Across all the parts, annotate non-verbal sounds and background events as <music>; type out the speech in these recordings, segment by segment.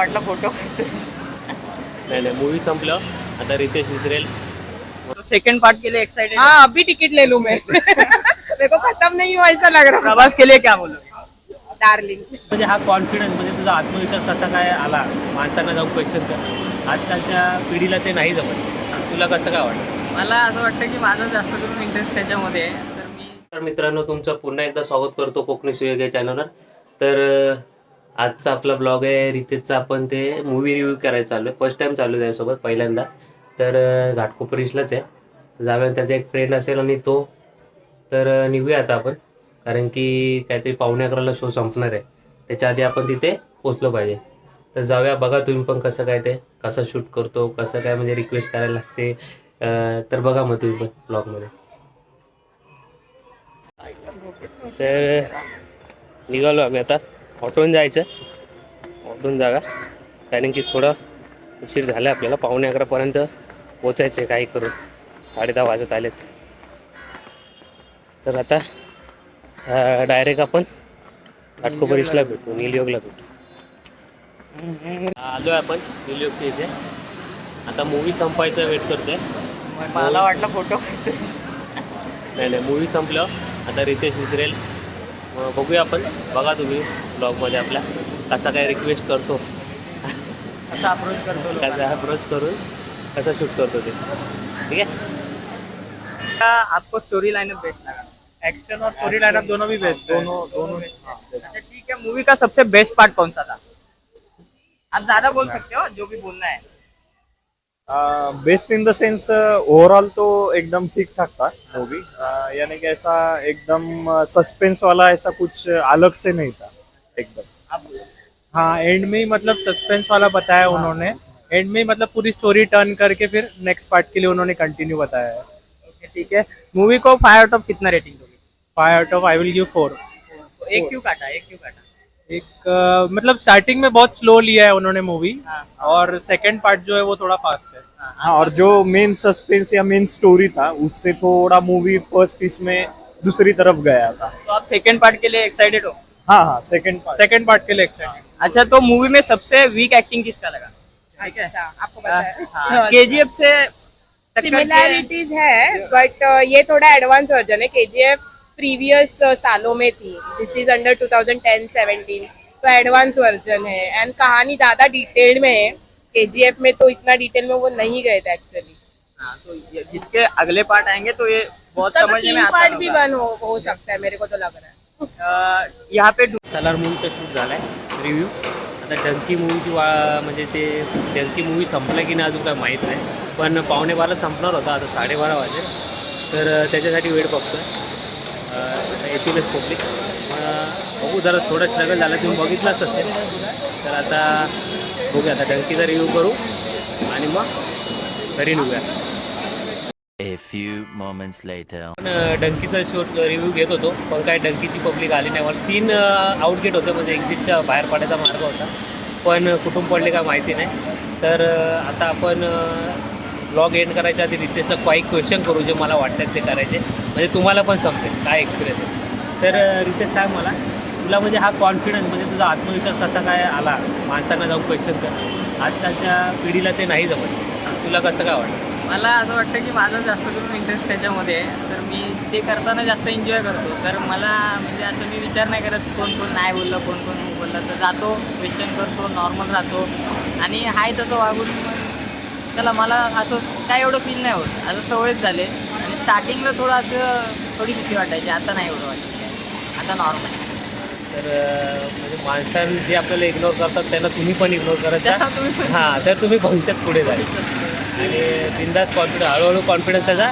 वाटला फोटो नाही नाही मूवी संपलं. आता रितेश विसरेल. सेकंड पार्ट के लिए एक्साइटेड हाँ अभी टिकट ले लूं मैं. को खत्म नहीं हुआ ऐसा लग रहा प्रभास के लिए क्या बोलोगे डार्लिंग म्हणजे हा कॉन्फिडन्स म्हणजे तुझा आत्मविश्वास कसा काय आला? माणसांना जाऊन क्वेश्चन कर. आजकालच्या पिढीला ते नाही जमत. तुला कसं काय वाटतं? मला असं वाटतं की माझा जास्त करून इंटरेस्ट त्याच्यामध्ये आहे. तर मी तर मित्रांनो तुमचं पुन्हा एकदा स्वागत करतो कोकणी सुयोग या चॅनलवर तर आजचा आपला ब्लॉग आहे रितेशचा आपण ते मूवी रिव्ह्यू करायला चालू आहे फर्स्ट टाइम चालू आहे त्यासोबत पहिल्यांदा. तर अं, घाटकोपरीसलाच आहे. जाऊया त्याचा एक फ्रेंड असेल आणि तो तर निघूया आता आपण. कारण की काहीतरी पावणे अकराला शो संपणार आहे. त्याच्या आधी आपण तिथे पोचलो पाहिजे. तर जाऊया बघा तुम्ही पण कसं काय ते कसं शूट करतो कसं काय म्हणजे रिक्वेस्ट करायला लागते. तर बघा मग तुम्ही पण ब्लॉगमध्ये तर निघालो आम्ही आता. ऑटोन जायचं. ऑटोन जागा. कारण की थोडा उशीर झाला आपल्याला. पावणे अकरापर्यंत पोचायचं आहे काही करून. साडे दहा वाजत आलेत. तर आता डायरेक्ट आपण घाटकोपरीसला भेटू. निलयोगला भेटू. आलो आपण. निलयोगच्या इथे. आता मूवी संपायचं वेट करतोय. मला वाटला फोटो नाही नाही. मूवी संपलं. आता रितेश विसरेल. बघूया आपण. बघा तुम्ही. ब्लॉगमध्ये आपल्या कसा काय रिक्वेस्ट करतो. असं अप्रोच करतो. कसा अप्रोच करून कसा शूट करतो ते. ठीक आहे? आपको स्टोरी लाइन बेस्ट लगा. एक्शन और स्टोरी लाइनअप दोनों भी बेस्ट है. दोनों दोनों अच्छा ठीक है मूवी का सबसे बेस्ट पार्ट कौन सा था? आप ज्यादा बोल सकते हो जो भी बोलना है. Best in the sense overall तो एकदम ठीक ठाक था मूवी यानी कि ऐसा एकदम सस्पेंस वाला ऐसा कुछ अलग से नहीं था. एकदम। हाँ एंड में ही मतलब सस्पेंस वाला बताया उन्होंने। एंड में ही मतलब पूरी स्टोरी टर्न करके फिर नेक्स्ट पार्ट के लिए उन्होंने कंटिन्यू बताया है। ओके ठीक है। मूवी को फाइव आउट ऑफ़ कितना रेटिंग दोगे? Five out of I will give four एक क्यों काटा? एक क्यों काटा? एक अ, मतलब स्टार्टिंग में बहुत स्लो लिया है उन्होंने मूवी हाँ, और सेकंड पार्ट जो है वो थोड़ा फास्ट है। हाँ, हाँ। और जो मेन सस्पेंस या मेन स्टोरी था उससे थोड़ा मूवी फ़र्स्ट इसमें दूसरी तरफ़ गया था। तो आप सेकंड पार्ट के लिए एक्साइटेड हो? हाँ हाँ सेकंड सेकंड पार्ट के लिए एक्साइटेड अच्छा तो मूवी में सबसे वीक एक्टिंग किसका लगा? ठीक है? अच्छा आपको पता है। हाँ, <laughs> केजीएफ से सिमिलैरिटीज है बट ये थोड़ा एडवांस वर्जन है। केजीएफ प्रीवियस सालों में थी। दिस इज़ अंडर 2010 17 तो एडवांस वर्जन है। एंड कहानी ज़्यादा डिटेल्ड में है। केजीएफ में तो इतना डिटेल में वो नहीं गए थे एक्चुअली हाँ, तो जिसके अगले पार्ट आएँगे तो ये बहुत समझने में पार्ट भी। बन हो, हो सकता है मेरे को तो लग रहा है। या यहाँ पे सलार मूवीचा शूट झाला आहे रिव्ह्यू आता डंकी मूवीची वा म्हणजे ते डंकी मूवी संपलं की नाही अजून काय माहीत नाही. पण पावणे बारा संपणार होता आता साडेबारा वाजे तर त्याच्यासाठी वेळ बघतोय. आता येतीलच पब्लिक बघू जरा थोडं स्ट्रगल झालं तुम्ही बघितलंच असेल. तर आता बघूया आता डंकीचा रिव्ह्यू करू. आणि मग घरी निघूया. A few moments later. डंकीचा शोट रिव्ह्यू घेत होतो पण काय डंकीची पब्लिक आली नाही. मला तीन आउटगेट होते म्हणजे एक्झिटच्या बाहेर पडायचा मार्ग होता. पण कुठून पडले काय माहिती नाही. तर आता आपण ब्लॉग एंड करायच्या आधी रितेशला काही क्वेश्चन करू जे मला वाटतात ते करायचे. म्हणजे तुम्हाला पण समजेल काय एक्सपिरियन्स आहे. तर रितेश सांग मला तुला म्हणजे हा कॉन्फिडन्स म्हणजे तुझा आत्मविश्वास कसा काय आला? माणसांना जाऊन क्वेश्चन कर. आजकालच्या पिढीला ते नाही जमत. तुला कसं काय वाटतं? मला असं वाटतं की माझा जास्त करून इंटरेस्ट त्याच्यामध्ये आहे. तर मी ते करताना जास्त एन्जॉय करतो. तर मला म्हणजे असं मी विचार नाही करत कोण कोण नाही बोललं कोण कोण बोललं. तर जातो क्वेश्चन करतो नॉर्मल राहतो. आणि हाय तसं वागून चला मला असं काय एवढं फील नाही होत. असं सवयच झाले. आणि स्टार्टिंगला थोडं असं थोडी भीती वाटायची. आता नाही एवढं वाटत. आता नॉर्मल तर म्हणजे माणसांनी जे आपल्याला इग्नोर करतात त्यांना तुम्ही पण इग्नोर करायचा. हां तर तुम्ही भविष्यात पुढे जाल आणि बिंदास कॉन्फिडन्स हळूहळू कॉन्फिडन्स त्याचा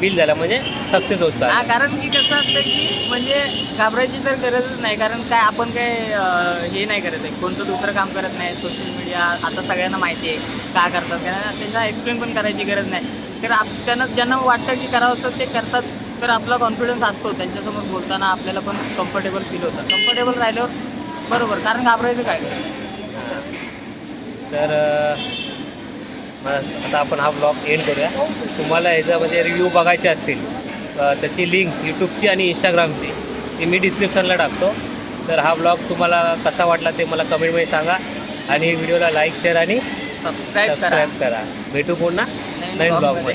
बिल झाला म्हणजे सक्सेस होत हा कारण की कसं असतं की म्हणजे घाबरायची तर गरजच नाही कारण काय आपण काय अं, हे नाही करत आहे. कोणतं दुसरं काम करत नाही सोशल मीडिया आता सगळ्यांना माहिती आहे का करतात त्यांना त्यांना एक्सप्लेन पण करायची गरज नाही. तर आप त्यांना ज्यांना वाटतं की करावं असं ते करतात. तर आपला कॉन्फिडन्स असतो त्यांच्यासमोर बोलताना आपल्याला पण कम्फर्टेबल फील होतं. कम्फर्टेबल राहिल्यावर बरोबर कारण घाबरायचं काय? तर अं, बस आता आपण हा ब्लॉग एंड करूया. तुम्हाला ह्याचा म्हणजे रिव्ह्यू बघायचे असतील त्याची लिंक यूट्यूबची आणि इंस्टाग्रामची ती मी डिस्क्रिप्शनला टाकतो. तर हा ब्लॉग तुम्हाला कसा वाटला ते मला कमेंटमध्ये सांगा. आणि व्हिडिओला लाईक शेअर आणि सबस्क्राईब करा. भेटू पुन्हा नवीन ब्लॉगमध्ये